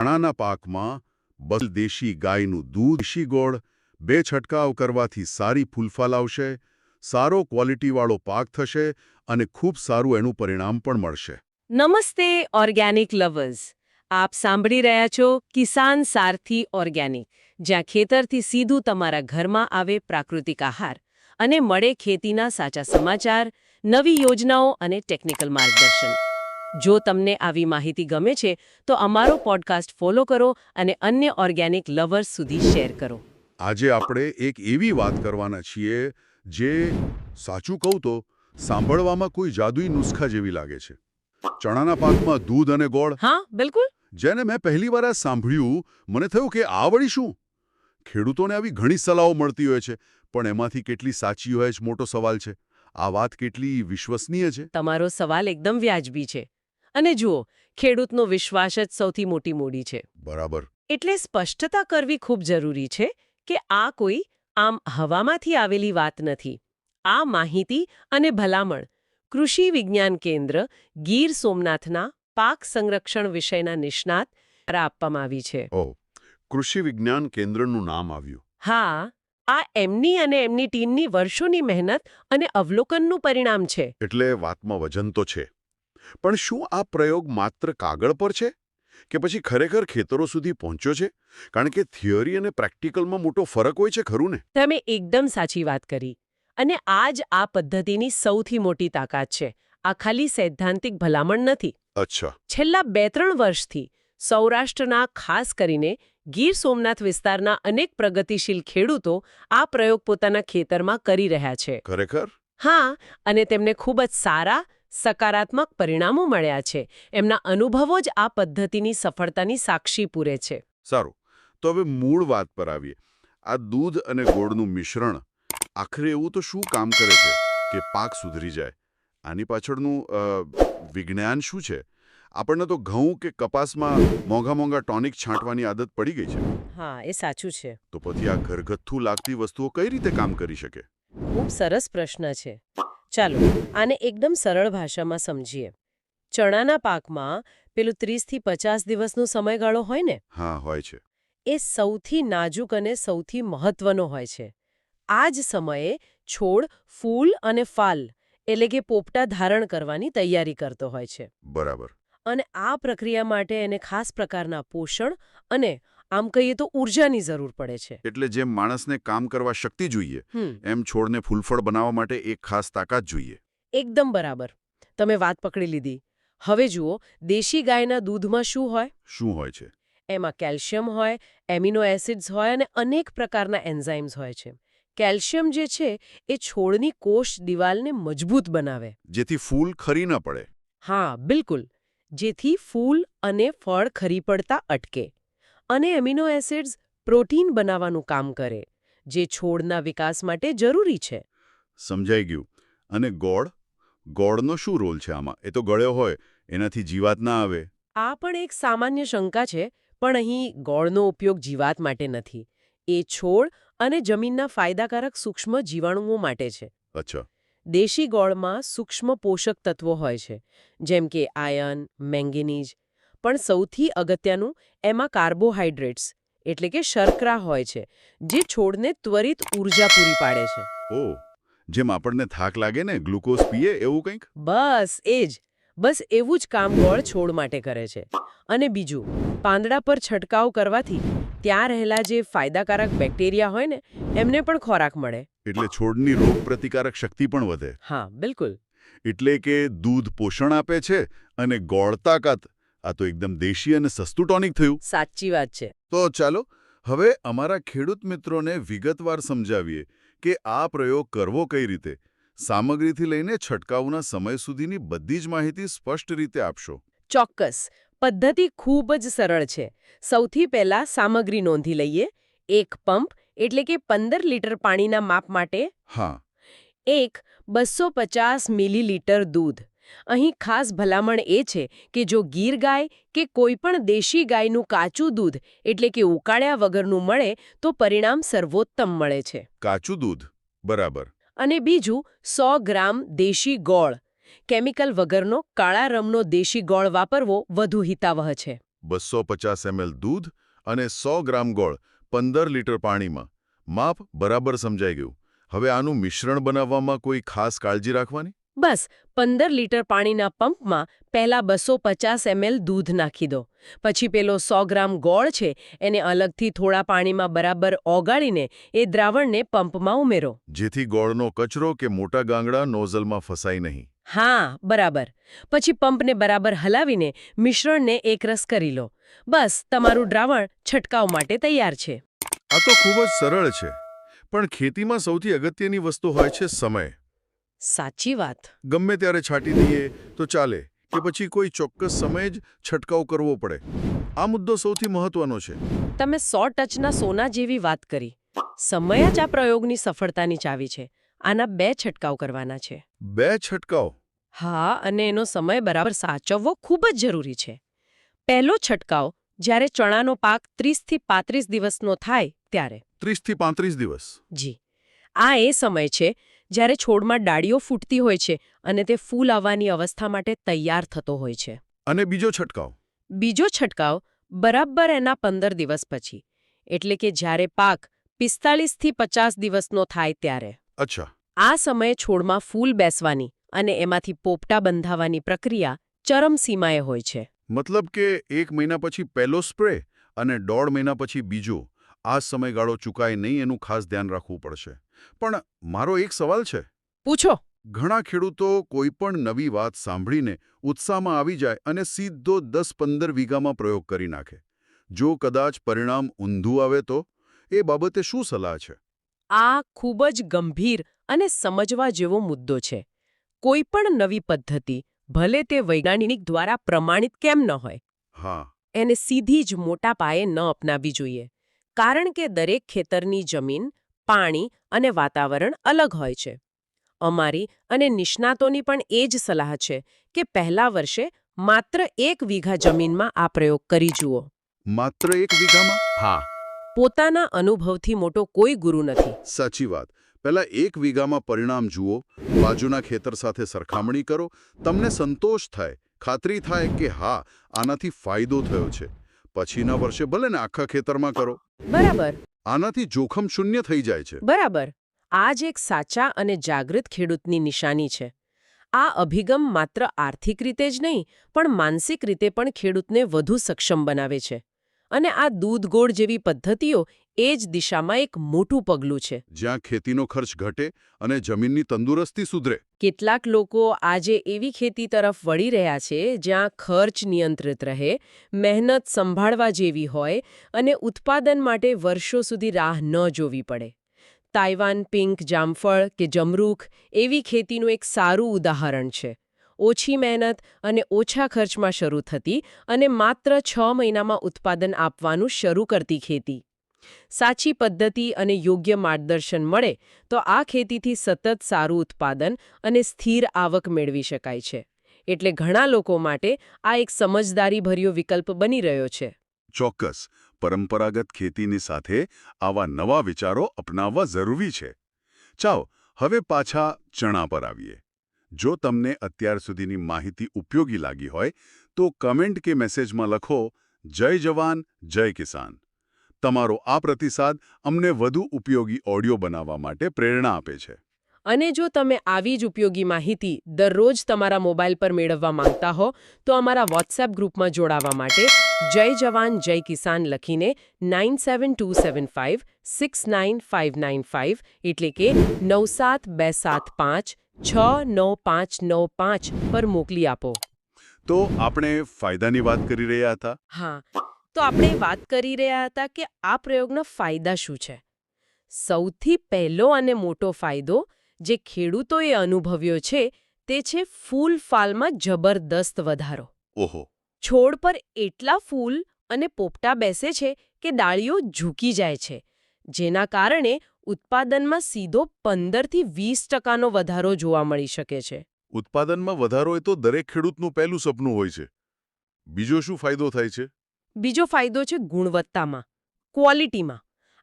ચણાના પાકમાં બસ દેશી ગાયનું દૂધ, દેશી ગોળ, બે છંટકાવ કરવાથી સારી ફૂલફાલ આવશે, સારો ક્વોલિટીવાળો પાક થશે અને ખૂબ સારું એનું પરિણામ પણ મળશે. નમસ્તે, ઓર્ગેનિક લવર્સ. આપ સાંભળી રહ્યા છો કિસાન સારથી ઓર્ગેનિક, જ્યાં ખેતરથી સીધું તમારા ઘરમાં આવે પ્રાકૃતિક આહાર અને મળે ખેતીના સાચા સમાચાર, નવી યોજનાઓ અને ટેકનિકલ માર્ગદર્શન. જો તમને આવી માહિતી ગમે છે તો અમારો પોડકાસ્ટ ફોલો કરો અને અન્ય ઓર્ગેનિક લવર્સ સુધી શેર કરો. આજે આપણે એક એવી વાત કરવાના છીએ જે સાચું કહું તો સાંભળવામાં કોઈ જાદુઈ નુસ્ખા જેવી લાગે છે. ચણાના પાકમાં દૂધ અને ગોળ. હા બિલકુલ. જેને મેં પહેલી વાર સાંભળ્યું મને થયું કે આ વળી શું? ખેડૂતોને આવી ઘણી સલાહો મળતી હોય છે પણ એમાંથી કેટલી સાચી હોય જ મોટો સવાલ છે. આ વાત કેટલી વિશ્વસનીય છે? તમારો સવાલ એકદમ વ્યાજબી છે. અને જુઓ ખેડૂતનો વિશ્વાસ જ સૌથી મોટી મૂડી છે. બરાબર. એટલે સ્પષ્ટતા કરવી ખૂબ જરૂરી છે કે આ કોઈ આમ હવામાંથી આવેલી વાત નથી. આ માહિતી અને ભલામણ કૃષિ વિજ્ઞાન કેન્દ્ર ગીર સોમનાથના પાક સંરક્ષણ વિષયના નિષ્ણાત દ્વારા આપવામાં આવી છે. કૃષિ વિજ્ઞાન કેન્દ્રનું નામ આવ્યું. હા આ એમની અને એમની ટીમની વર્ષોની મહેનત અને અવલોકનનું પરિણામ છે. એટલે વાતમાં વજન તો છે. પણ શું આ પ્રયોગ માત્ર કાગળ પર છે? કે પછી ખરેખર ખેતરો સુધી પહોંચ્યો છે? કારણ કે થિયરી અને પ્રેક્ટિકલમાં મોટો ફરક હોય છે ખરું ને? તમે એકદમ સાચી વાત કરી. અને આ જ આ પદ્ધતિની સૌથી મોટી તાકાત છે. આ ખાલી સૈદ્ધાંતિક ભલામણ નથી. અચ્છા. છેલ્લા બે ત્રણ વર્ષથી સૌરાષ્ટ્રના ખાસ કરીને ગીર સોમનાથ વિસ્તારના અનેક પ્રગતિશીલ ખેડૂતો આ પ્રયોગ પોતાના ખેતરમાં કરી રહ્યા છે. ખરેખર? હા અને તેમને ખૂબ જ સારા સકારાત્મક પરિણામો મળ્યા છે. એમના અનુભવો જ આ પદ્ધતિની સફળતાની સાક્ષી પૂરે છે. સારું. તો હવે મૂળ વાત પર આવીએ. આ દૂધ અને ગોળનું મિશ્રણ આખરે એવું તો શું કામ કરે છે કે પાક સુધરી જાય? આની પાછળનું વિજ્ઞાન શું છે? આપણને તો ઘઉં કે કપાસમાં મોંઘા મોંઘા ટોનિક છાંટવાની આદત પડી ગઈ છે. હા એ સાચું છે. તો પછી આ ઘરગથ્થુ લાગતી વસ્તુઓ કઈ રીતે કામ કરી શકે? ખૂબ સરસ પ્રશ્ન છે. ચાલો આને એકદમ સરળ ભાષામાં સમજીએ. ચણાના પાકમાં પેલું ત્રીસથી પચાસ દિવસનો સમયગાળો હોય ને? હા હોય છે. એ સૌથી નાજુક અને સૌથી મહત્વનો હોય છે. આ જ સમયે છોડ ફૂલ અને ફાલ એટલે કે પોપટા ધારણ કરવાની તૈયારી કરતો હોય છે. બરાબર. અને આ પ્રક્રિયા માટે એને ખાસ પ્રકારના પોષણ અને આમ કહીએ તો ઊર્જાની જરૂર પડે છે. એટલે જેમ માણસને કામ કરવા શક્તિ જોઈએ એમ છોડને ફૂલફળ બનાવવા માટે એક ખાસ તાકાત જોઈએ. એકદમ બરાબર. તમે વાત પકડી લીધી. હવે જુઓ દેશી ગાયના દૂધમાં શું હોય? શું હોય છે? એમાં કેલ્શિયમ હોય એમિનો એસિડ્સ હોય અને અનેક પ્રકારના એન્ઝાઇમ્સ હોય છે. કેલ્શિયમ જે છે એ છોડની કોષ દિવાલને મજબૂત બનાવે. જેથી ફૂલ ખરી ન પડે. હા બિલકુલ. જેથી ફૂલ અને ફળ ખરી પડતા અટકે. અને એમિનો એસિડ્સ પ્રોટીન બનાવવાનું કામ કરે જે છોડના વિકાસ માટે જરૂરી છે. સમજાઈ ગયું. અને ગોળ? ગોળનો શું રોલ છે આમાં? એ તો ગળ્યો હોય એનાથી જીવાત ના આવે. આ પણ એક સામાન્ય શંકા છે પણ અહીં ગોળનો ઉપયોગ જીવાત માટે નથી. એ છોડ અને જમીનના ફાયદાકારક સૂક્ષ્મ જીવાણુઓ માટે છે. અચ્છા. દેશી ગોળમાં સૂક્ષ્મ પોષક તત્વો હોય છે જેમ કે આયન મેંગેનીઝ પણ સૌથી અગત્યનું એમાં કાર્બોહાઈડ્રેટ્સ એટલે કે શર્કરા હોય છે જે છોડને ત્વરિત ઊર્જા પૂરી પાડે છે. ઓ જેમ આપણને થાક લાગે ને ગ્લુકોઝ પીએ એવું કંઈક? બસ એ જ બસ એવું જ કામ ગોળ છોડ માટે કરે છે. અને બીજું પાંદડા પર છંટકાવ કરવાથી ત્યાં રહેલા જે ફાયદાકારક બેક્ટેરિયા હોય ને એમને પણ ખોરાક મળે. એટલે છોડની રોગ પ્રતિકારક શક્તિ પણ વધે. હા બિલકુલ. એટલે કે દૂધ પોષણ આપે છે અને ગોળ તાકાત. આ તો એકદમ દેશી અને સસ્તું ટોનિક થયું. સાચી વાત છે. તો ચાલો હવે અમારા ખેડૂત મિત્રોને વિગતવાર સમજાવીએ કે આ પ્રયોગ કરવો કઈ રીતે. સામગ્રીથી લઈને છંટકાવના સમય સુધીની બધી જ માહિતી સ્પષ્ટ રીતે આપશો. ચોક્કસ. પદ્ધતિ ખૂબ જ સરળ છે. સૌથી પહેલા સામગ્રી નોંધી લઈએ. એક પંપ એટલે કે પંદર લીટર પાણીના માપ માટે હા. એક બસો પચાસ મિલીલીટર દૂધ. અહીં ખાસ ભલામણ એ છે કે જો ગીર ગાય કે કોઈપણ દેશી ગાયનું કાચું દૂધ એટલે કે ઉકાળ્યા વગરનું મળે તો પરિણામ સર્વોત્તમ મળે છે. કાચું દૂધ? બરાબર. અને બીજું સો ગ્રામ દેશી ગોળ. કેમિકલ વગરનો કાળા રમનો દેશી ગોળ વાપરવો વધુ હિતાવહ છે. બસો પચાસ એમએલ દૂધ અને સો ગ્રામ ગોળ પંદર લીટર પાણીમાં. માપ બરાબર સમજાઈ ગયું. હવે આનું મિશ્રણ બનાવવામાં કોઈ ખાસ કાળજી રાખવાની? બસ પંદર લીટર પાણીના પંપમાં પહેલાં બસો પચાસ એમએલ દૂધ નાખી દો. પછી પેલો સો ગ્રામ ગોળ છે એને અલગથી થોડા પાણીમાં બરાબર ઓગાળીને એ દ્રાવણને પંપમાં ઉમેરો. જેથી ગોળનો કચરો કે મોટા ગાંગડા નોઝલમાં ફસાય નહીં. હા બરાબર. પછી પંપને બરાબર હલાવીને મિશ્રણને એકરસ કરી લો. બસ તમારું દ્રાવણ છંટકાવ માટે તૈયાર છે. આ તો ખૂબ જ સરળ છે પણ ખેતીમાં સૌથી અગત્યની વસ્તુ હોય છે સમય. સાચી વાત. ગમે ત્યારે છાંટી દઈએ તો ચાલે કે પછી કોઈ ચોક્કસ સમયે જ છંટકાવ કરવો પડે. આ મુદ્દો સૌથી મહત્વનો છે. તમે સો ટચના સોના જેવી વાત કરી. સમય જ આ પ્રયોગની સફળતાની ચાવી છે. આના બે છંટકાવ કરવાના છે. બે છંટકાવ? હા અને એનો સમય બરાબર સાચવવો ખૂબ જ જરૂરી છે. પહેલો છંટકાવ જ્યારે ચણાનો પાક ત્રીસથી પાંત્રીસ દિવસનો થાય ત્યારે. ત્રીસથી પાંત્રીસ દિવસ. જી. આ એ સમય છે જ્યારે છોડમાં ડાળીઓ ફૂટતી હોય છે અને તે ફૂલ આવવાની અવસ્થા માટે તૈયાર થતો હોય છે. અને બીજો છંટકાવ? બીજો છંટકાવ બરાબર એના પંદર દિવસ પછી એટલે કે જ્યારે પાક પિસ્તાળીસથી પચાસ દિવસનો થાય ત્યારે. અચ્છા. આ સમયે છોડમાં ફૂલ બેસવાની અને એમાંથી પોપટા બંધાવાની પ્રક્રિયા ચરમસીમાએ હોય છે. મતલબ કે એક મહિના પછી પહેલો સ્પ્રે અને દોઢ મહિના પછી બીજો આ સમયગાળો ચૂકાય નહીં એનું ખાસ ધ્યાન રાખવું પડશે. પણ મારો એક સવાલ છે. પૂછો. ઘણા ખેડૂતો કોઈ પણ નવી વાત સાંભળીને ઉત્સાહમાં આવી જાય અને સીધો દસ પંદર વીઘામાં પ્રયોગ કરી નાખે. જો કદાચ પરિણામ ઊંધું આવે તો? એ બાબતે શું સલાહ છે? આ ખૂબ જ ગંભીર અને સમજવા જેવો મુદ્દો છે. કોઈ પણ નવી પદ્ધતિ ભલે તે વૈજ્ઞાનિક દ્વારા પ્રમાણિત કેમ ન હોય હા. એને સીધી જ મોટા પાયે ન અપનાવવી જોઈએ. કારણ કે દરેક ખેતરની જમીન પાણી અને વાતાવરણ અલગ હોય છે. અમારી અને નિષ્ણાતોની પણ એ જ સલાહ છે કે પહેલા વર્ષે માત્ર એક વીઘા જમીનમાં આ પ્રયોગ કરી જુઓ. માત્ર એક વીઘામાં? હા. પોતાના અનુભવથી મોટો કોઈ ગુરુ નથી. સાચી વાત. પહેલા એક વીઘામાં પરિણામ જુઓ બાજુના ખેતર સાથે સરખામણી કરો તમને સંતોષ થાય ખાતરી થાય કે હા આનાથી ફાયદો થયો છે. પછીના વર્ષે ભલે ને આખા ખેતરમાં કરો. બરાબર. આનાથી જોખમ શૂન્ય થઈ જાય છે. બરાબર. આ જ એક સાચા અને જાગૃત ખેડૂતની નિશાની છે. આ અભિગમ માત્ર આર્થિક રીતે જ નહીં, પણ માનસિક રીતે પણ ખેડૂતને વધુ સક્ષમ બનાવે છે. અને આ દૂધ ગોળ જેવી પદ્ધતિઓ એ જ દિશામાં એક મોટું પગલું છે. જ્યાં ખેતીનો ખર્ચ ઘટે અને જમીનની તંદુરસ્તી સુધરે. કેટલાક લોકો આજે એવી ખેતી તરફ વળી રહ્યા છે જ્યાં ખર્ચ નિયંત્રિત રહે મહેનત સંભાળવા જેવી હોય અને ઉત્પાદન માટે વર્ષો સુધી રાહ ન જોવી પડે. તાઇવાન પિંક જામફળ કે જમરૂખ એવી ખેતીનું એક સારું ઉદાહરણ છે. ઓછી મહેનત અને ઓછા ખર્ચમાં શરૂ થતી અને માત્ર છ મહિનામાં ઉત્પાદન આપવાનું શરૂ કરતી ખેતી. સાચી પદ્ધતિ અને યોગ્ય માર્ગદર્શન મળે, તો આ ખેતીથી સતત સારું ઉત્પાદન અને સ્થિર આવક મેળવી શકાય છે. એટલે ઘણા લોકો માટે આ એક સમજદારીભર્યો વિકલ્પ બની રહ્યો છે. ચોક્કસ. પરંપરાગત ખેતીની સાથે આવા નવા વિચારો અપનાવવા જરૂરી છે. ચાલો, હવે પાછા ચણા પર આવીએ. જો તમને અત્યાર સુધીની માહિતી ઉપયોગી લાગી હોય, તો કમેન્ટ કે મેસેજમાં લખો, જય જવાન, જય કિસાન. તમારો આ પ્રતિસાદ અમને વધુ ઉપયોગી ઓડિયો બનાવવા માટે પ્રેરણા આપે છે. અને જો તમે આવી જ ઉપયોગી માહિતી દરરોજ તમારા મોબાઈલ પર મેળવવા માંગતા હો તો અમારા વોટ્સએપ ગ્રુપમાં જોડાવા માટે જય જવાન જય કિસાન લખીને nine seven two seven five six nine five nine five એટલે કે નવ સાત બે સાત પાંચ છ નવ પાંચ નવ પાંચ પર મોકલી આપો. તો આપણે ફાયદાની વાત કરી રહ્યા હતા? હા. તો આપણે વાત કરી રહ્યા હતા કે આ પ્રયોગના ફાયદા શું છે. સૌથી પહેલો અને મોટો ફાયદો જે ખેડૂતોએ અનુભવ્યો છે તે છે ફૂલ ફાલમાં જબરદસ્ત વધારો. ઓહો. છોડ પર એટલા ફૂલ અને પોપટા બેસે છે કે ડાળીઓ ઝૂકી જાય છે જેના કારણે ઉત્પાદનમાં સીધો પંદરથી વીસ ટકાનો વધારો જોવા મળી શકે છે. ઉત્પાદનમાં વધારો એ તો દરેક ખેડૂતનું પહેલું સપનું હોય છે. બીજો શું ફાયદો થાય છે? બીજો ફાયદો છે ગુણવત્તામાં ક્વોલિટીમાં.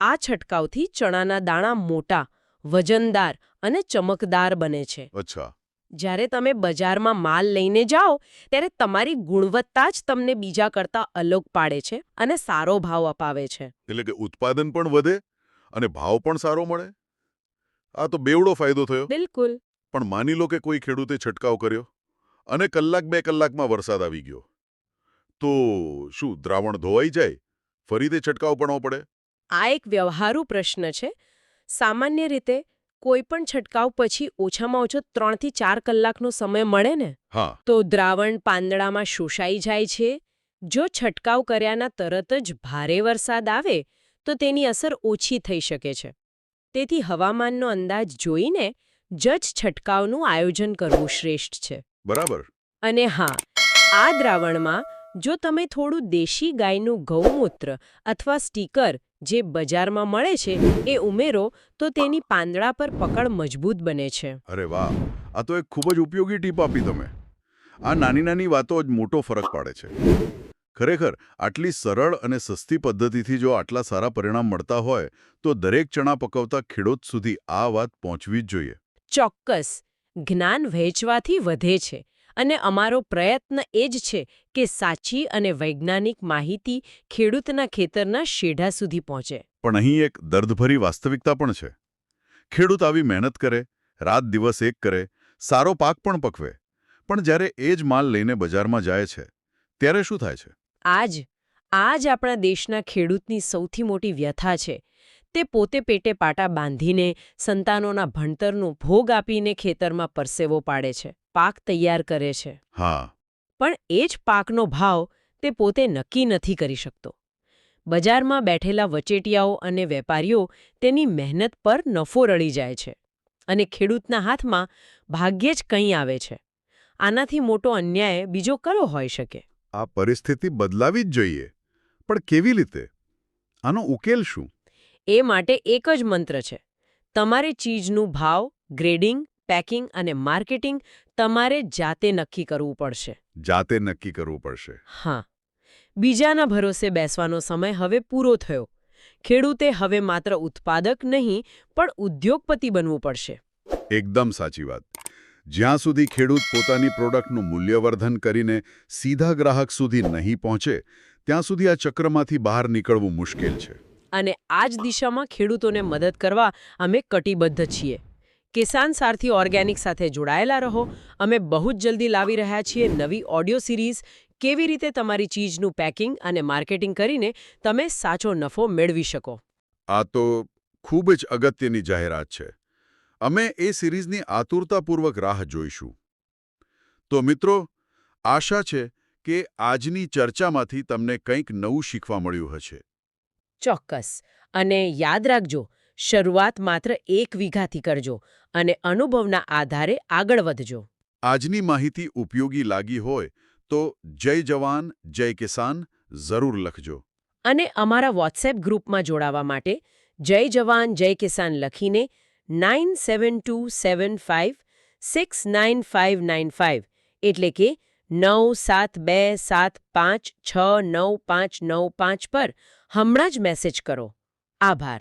આ છંટકાવથી ચણાના દાણા મોટા વજનદાર અને ચમકદાર બને છે. અચ્છા. જ્યારે તમે બજારમાં માલ લઈને જાઓ ત્યારે તમારી ગુણવત્તા જ તમને બીજા કરતાં અલગ પાડે છે અને સારો ભાવ અપાવે છે. એટલે કે ઉત્પાદન પણ વધે અને ભાવ પણ સારો મળે? આ તો બેવડો ફાયદો થયો. બિલકુલ. પણ માની લો કે કોઈ ખેડૂતે છંટકાવ કર્યો અને કલાક બે કલાકમાં વરસાદ આવી ગયો. તો શું દ્રાવણ ધોવાઈ જાય? ફરી તે છંટકાવ કરવો પડે? આ એક વ્યવહારુ પ્રશ્ન છે. સામાન્ય રીતે કોઈ પણ છંટકાવ પછી ઓછામાં ઓછો ત્રણથી ચાર કલાકનો સમય મળે ને? હા. તો દ્રાવણ પાંદડામાં શોષાઈ જાય છે. જો છંટકાવ કર્યાના તરત જ ભારે વરસાદ આવે તો તેની અસર ઓછી થઈ શકે છે. તેથી હવામાનનો અંદાજ જોઈને જજ છંટકાવનું આયોજન કરવું શ્રેષ્ઠ છે. બરાબર. અને હા આ દ્રાવણમાં જો તમે થોડું દેશી ગાયનું ગૌમૂત્ર અથવા સ્ટીકર જે બજારમાં મળે છે એ ઉમેરો તો તેની પાંદડા પર પકડ મજબૂત બને છે. અરે વાહ! આ તો એક ખૂબ જ ઉપયોગી ટીપ આપી તમે. આ નાની નાની વાતો જ મોટો ફરક પાડે છે. ખરેખર આટલી સરળ અને સસ્તી પદ્ધતિથી જો આટલા સારા પરિણામ મળતા હોય તો દરેક ચણા પકવતા ખેડૂત સુધી આ વાત પહોંચવી જ જોઈએ. ચોક્કસ. જ્ઞાન વહેંચવાથી વધે છે. અને અમારો પ્રયત્ન એ જ છે કે સાચી અને વૈજ્ઞાનિક માહિતી ખેડૂતના ખેતરના શેઢા સુધી પહોંચે. પણ અહીં એક દર્દભરી વાસ્તવિકતા પણ છે. ખેડૂત આવી મહેનત કરે રાત દિવસ એક કરે સારો પાક પણ પકવે પણ જ્યારે એ જ માલ લઈને બજારમાં જાય છે ત્યારે શું થાય છે? આજ આજ આપણા દેશના ખેડૂતની સૌથી મોટી વ્યથા છે. તે પોતે પેટે પાટા બાંધીને સંતાનોના ભણતરનો ભોગ આપીને ખેતરમાં પરસેવો પાડે છે. પાક તૈયાર કરે છે. હા. પણ એ જ પાકનો ભાવ તે પોતે નક્કી નથી કરી શકતો. બજારમાં બેઠેલા વચેટિયાઓ અને વેપારીઓ તેની મહેનત પર નફો રળી જાય છે અને ખેડૂતના હાથમાં ભાગ્યે જ કંઈ આવે છે. આનાથી મોટો અન્યાય બીજો કયો હોઈ શકે? આ પરિસ્થિતિ બદલાવી જ જોઈએ. પણ કેવી રીતે? આનો ઉકેલ શું? એ માટે એક જ મંત્ર છે. તમારે ચીજનું ભાવ ગ્રેડિંગ પેકિંગ અને માર્કેટિંગ તમારે જાતે નક્કી કરવું પડશે. જાતે નક્કી કરવું પડશે. હા. બીજાના ભરોસે બેસવાનો સમય હવે પૂરો થયો. ખેડૂતે હવે માત્ર ઉત્પાદક નહીં પણ ઉદ્યોગપતિ બનવું પડશે. એકદમ સાચી વાત. જ્યાં સુધી ખેડૂત પોતાની પ્રોડક્ટનું મૂલ્યવર્ધન કરીને સીધા ગ્રાહક સુધી નહીં પહોંચે ત્યાં સુધી આ ચક્રમાંથી બહાર નીકળવું મુશ્કેલ છે. અને આ જ દિશામાં ખેડૂતોને મદદ કરવા અમે કટિબદ્ધ છીએ. કિસાન સારથી ઓર્ગેનિક સાથે જોડાયેલા રહો. અમે બહુ જ જલ્દી લાવી રહ્યા છીએ નવી ઓડિયો સિરીઝ. કેવી રીતે તમારી ચીજનું પેકિંગ અને માર્કેટિંગ કરીને તમે સાચો નફો મેળવી શકો? આ તો ખૂબ જ અગત્યની જાહેરાત છે. અમે એ સિરીઝની આતુરતાપૂર્વક રાહ જોઈશું. તો મિત્રો આશા છે કે આજની ચર્ચામાંથી તમને કંઈક નવું શીખવા મળ્યું હશે. ચોક્કસ. અને યાદ રાખજો શરૂઆત માત્ર એક વીઘાથી કરજો અને અનુભવના આધારે આગળ વધજો. આજની માહિતી ઉપયોગી લાગી હોય તો જય જવાન જય કિસાન જરૂર લખજો. અને અમારા વોટ્સએપ ગ્રુપમાં જોડાવા માટે જય જવાન જય કિસાન લખીને nine seven two seven five six nine five nine five એટલે કે નવ સાત બે સાત પાંચ છ નવ પાંચ નવ પાંચ પર હમણાં જ મેસેજ કરો. આભાર.